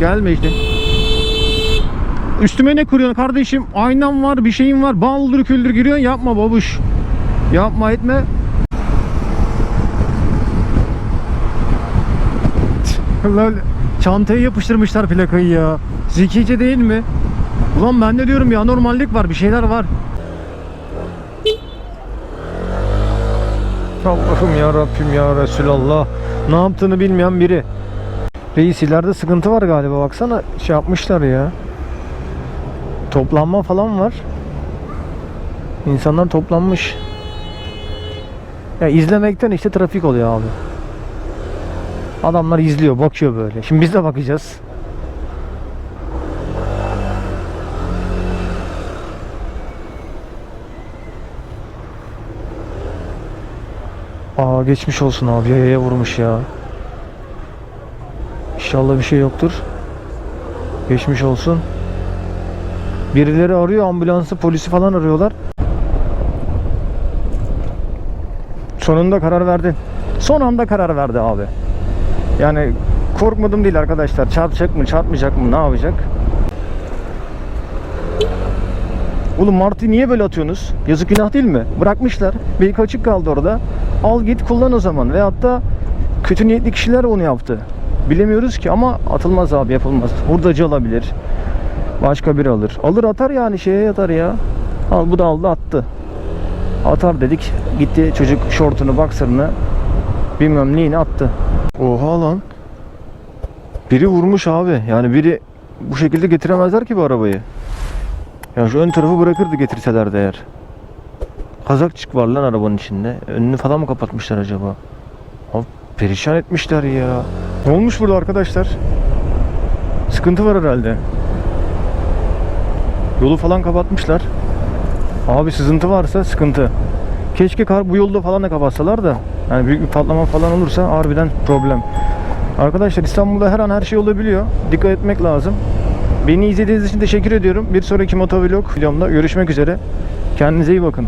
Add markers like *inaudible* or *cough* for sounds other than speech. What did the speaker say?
gelme işte. Üstüme ne kuruyorsun kardeşim? Aynam var, bir şeyim var. Baldır küldür giriyorsun. Yapma babuş. Yapma etme. *laughs* Lan çantaya yapıştırmışlar plakayı ya. Zekice değil mi? Ulan ben de diyorum ya normallik var, bir şeyler var. Allah'ım ya Rabbim ya Resulallah. Ne yaptığını bilmeyen biri. Reis ileride sıkıntı var galiba baksana şey yapmışlar ya. Toplanma falan var. İnsanlar toplanmış. Ya izlemekten işte trafik oluyor abi. Adamlar izliyor, bakıyor böyle. Şimdi biz de bakacağız. Aa geçmiş olsun abi yayaya vurmuş ya. İnşallah bir şey yoktur. Geçmiş olsun. Birileri arıyor ambulansı polisi falan arıyorlar. Sonunda karar verdin. Son anda karar verdi abi. Yani korkmadım değil arkadaşlar. Çarpacak mı çarpmayacak mı ne yapacak? Oğlum Martı niye böyle atıyorsunuz? Yazık günah değil mi? Bırakmışlar. Belki açık kaldı orada. Al git kullan o zaman. Veyahut da kötü niyetli kişiler onu yaptı. Bilemiyoruz ki ama atılmaz abi yapılmaz. Hurdacı alabilir. Başka biri alır. Alır atar yani şeye yatar ya. Al bu da aldı attı. Atar dedik. Gitti çocuk şortunu baksırını bilmem neyini attı. Oha lan. Biri vurmuş abi. Yani biri bu şekilde getiremezler ki bu arabayı. Ya şu ön tarafı bırakırdı getirseler de eğer. Kazakçık var lan arabanın içinde. Önünü falan mı kapatmışlar acaba? Abi perişan etmişler ya. Olmuş burada arkadaşlar? Sıkıntı var herhalde. Yolu falan kapatmışlar. Abi sızıntı varsa sıkıntı. Keşke kar bu yolda falan da kapatsalar da. Yani büyük bir patlama falan olursa harbiden problem. Arkadaşlar İstanbul'da her an her şey olabiliyor. Dikkat etmek lazım. Beni izlediğiniz için teşekkür ediyorum. Bir sonraki motovlog videomda görüşmek üzere. Kendinize iyi bakın.